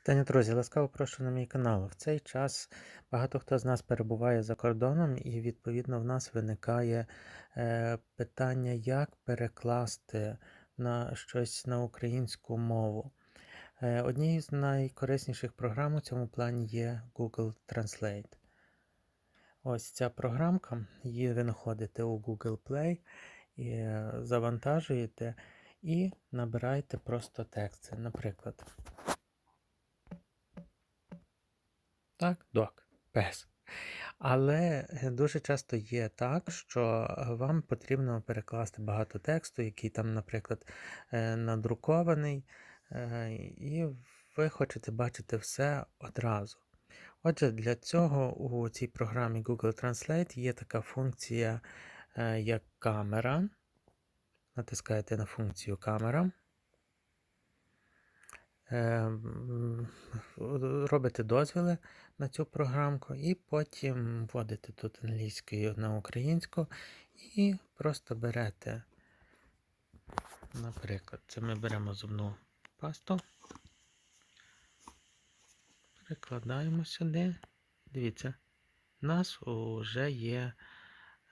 Вітання, друзі, ласкаво прошу на мій канал. В цей час багато хто з нас перебуває за кордоном, і відповідно в нас виникає е, питання, як перекласти на щось на українську мову. Е, однією з найкорисніших програм у цьому плані є Google Translate. Ось ця програмка, її ви знаходите у Google Play, і е, завантажуєте і набираєте просто тексти. Наприклад. Так, док, пес. Але е, дуже часто є так, що е, вам потрібно перекласти багато тексту, який там, наприклад, е, надрукований, і ви хочете бачити все одразу. Отже, для цього у цій програмі Google Translate є така функція, як камера. Натискаєте на функцію камера. Е, Робите дозвіли на цю програмку, і потім вводите тут англійською на українську і просто берете, наприклад, це ми беремо зубну пасту, перекладаємо сюди. Дивіться, у нас вже є,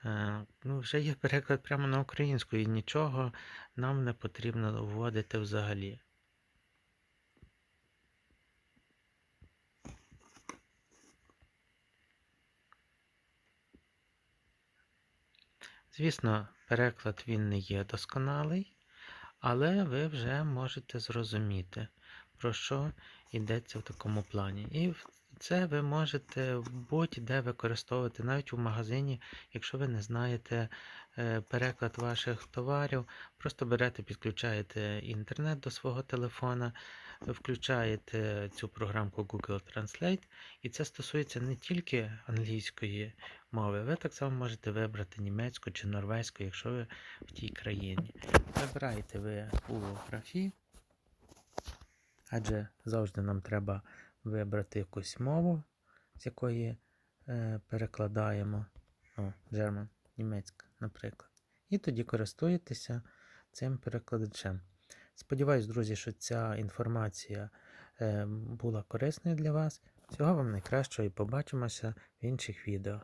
е, ну, вже є переклад прямо на українську, і нічого нам не потрібно вводити взагалі. Звісно, переклад він не є досконалий, але ви вже можете зрозуміти, про що йдеться в такому плані. І це ви можете будь-де використовувати, навіть у магазині, якщо ви не знаєте е, переклад ваших товарів, просто берете, підключаєте інтернет до свого телефона, включаєте цю програмку Google Translate, і це стосується не тільки англійської мови, ви так само можете вибрати німецьку чи норвезьку, якщо ви в тій країні. Вибираєте ви у графі, адже завжди нам треба вибрати якусь мову, з якої е, перекладаємо. О, German, німецька, наприклад. І тоді користуєтеся цим перекладачем. Сподіваюсь, друзі, що ця інформація е, була корисною для вас. Всього вам найкращого і побачимося в інших відео.